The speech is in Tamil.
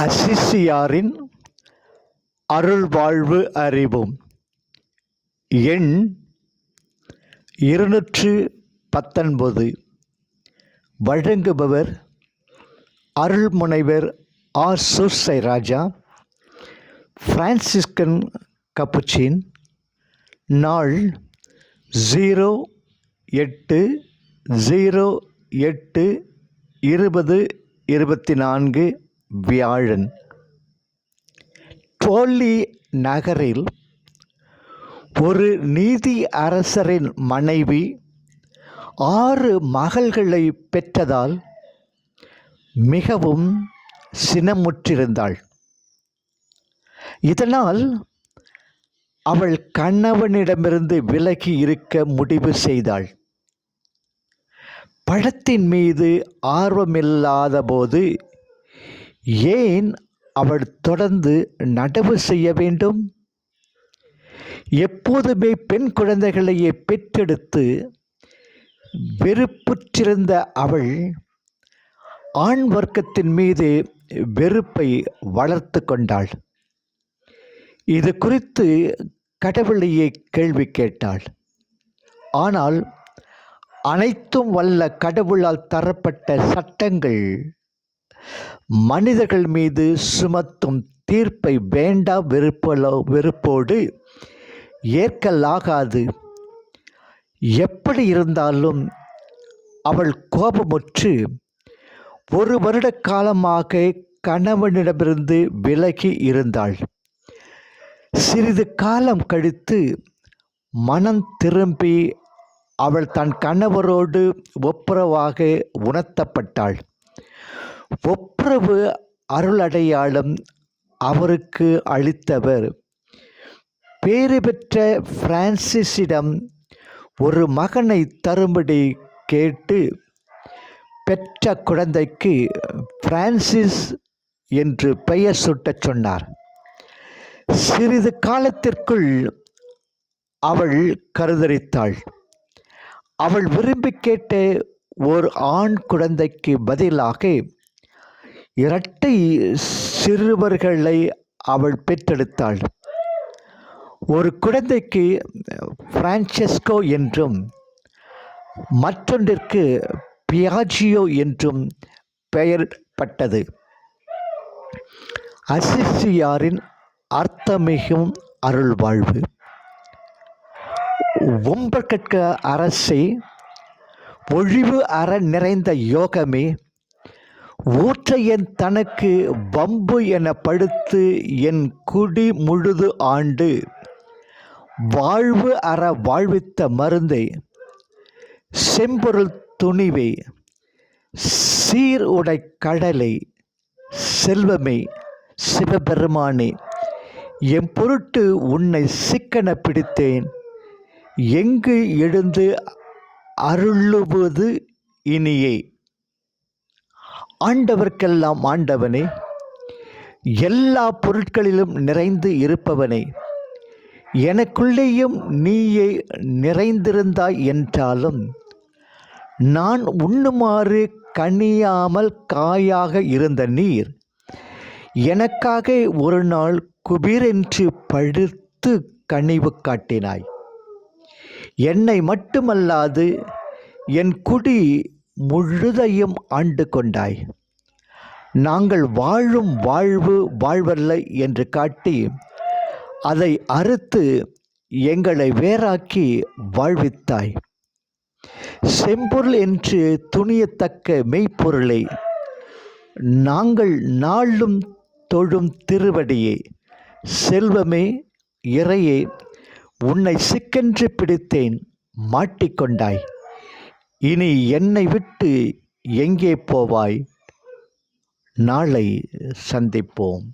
அசிசியாரின் அருள்வாழ்வு அறிவும். எண் இருநூற்று பத்தொன்பது. வழங்குபவர் அருள்முனைவர் R. Soosai Raja Franciscan Capuchin நாள் ஜீரோ எட்டு ஜீரோ எட்டு இருபது இருபத்தி நான்கு. வியாழன். டோல்லி நகரில் ஒரு நீதி அரசரின் மனைவி ஆறு மகள்களை பெற்றதால் மிகவும் சினமுற்றிருந்தாள். இதனால் அவள் கணவனிடமிருந்து விலகி இருக்க முடிவு செய்தாள். பழத்தின் மீது ஆர்வமில்லாத போது ஏன் அவள் தொடர்ந்து நடவு செய்ய வேண்டும்? எப்போதுமே பெண் குழந்தைகளையே பெற்றெடுத்து வெறுப்புற்றிருந்த அவள் ஆண் வர்க்கத்தின் மீது வெறுப்பை வளர்த்து கொண்டாள். இது குறித்து கடவுளையே கேள்வி கேட்டாள். ஆனால் அனைத்தும் வல்ல கடவுளால் தரப்பட்ட சட்டங்கள் மனிதர்கள் மீது சுமத்தும் தீர்ப்பை வேண்டா வெறுப்பலோ வெறுப்போடு ஏற்கலாகாது. எப்படி இருந்தாலும் அவள் கோபமுற்று ஒரு வருட காலமாக கணவனிடமிருந்து விலகி இருந்தாள். சிறிது காலம் கழித்து மனம் திரும்பி அவள் தன் கணவரோடு ஒப்புரவாக உணர்த்தப்பட்டாள். ஒப்புரவு அருளடையாளம் அவருக்கு அளித்தவர். பேறு பெற்ற பிரான்சிஸிடம் ஒரு மகனை தரும்படி கேட்டு பெற்ற குழந்தைக்கு பிரான்சிஸ் என்று பெயர் சுட்டச் சொன்னார். சிறிது காலத்திற்குள் அவள் கருதரித்தாள். அவள் விரும்பி கேட்ட ஒரு ஆண் குழந்தைக்கு பதிலாக இரட்டை சிறுவர்களை அவள் பெற்றெடுத்தாள். ஒரு குழந்தைக்கு பிரான்செஸ்கோ என்றும் மற்றொன்றிற்கு பியாஜியோ என்றும் பெயர்பட்டது அசிசியாரின் அர்த்தமிகும் அருள்வாழ்வு. ஒம்பற்கற்க அரசை ஒழிவு அற நிறைந்த யோகமே ஊற்றையன் தனக்கு வம்பு என படுத்து என் குடி முழுது ஆண்டு. வாழ்வு அற வாழ்வித்த மருந்தை செம்பொருள் துணிவை சீர் உடை கடலை செல்வமே சிவபெருமானே என் பொருட்டு உன்னை சிக்கன பிடித்தேன். எங்கு எழுந்து அருளுவது இனியே? ஆண்டவர்க்கெல்லாம் ஆண்டவனே எல்லா பொருட்களிலும் நிறைந்து இருப்பவனே எனக்குள்ளேயும் நீயே நிறைந்திருந்தாய் என்றாலும் நான் உண்ணுமாறு கனியாமல் காயாக இருந்த நீர் எனக்காக ஒரு நாள் குபீரென்று படுத்து கனிவு காட்டினாய். என்னை மட்டுமல்லாது என் குடி முழுதையும் ஆண்டு கொண்டாய். நாங்கள் வாழும் வாழ்வு வாழ்வல்ல என்று காட்டி அதை அறுத்து எங்களை வேறாக்கி வாழ்வித்தாய். செம்பொருள் என்று துணியத்தக்க மெய்ப்பொருளை நாங்கள் நாளும் தொழும் திருவடியே செல்வமே இறையே உன்னை சிக்கென்று பிடித்தேன் மாட்டிக்கொண்டாய். இனி என்னை விட்டு எங்கே போவாய்? நாளை சந்திப்போம்.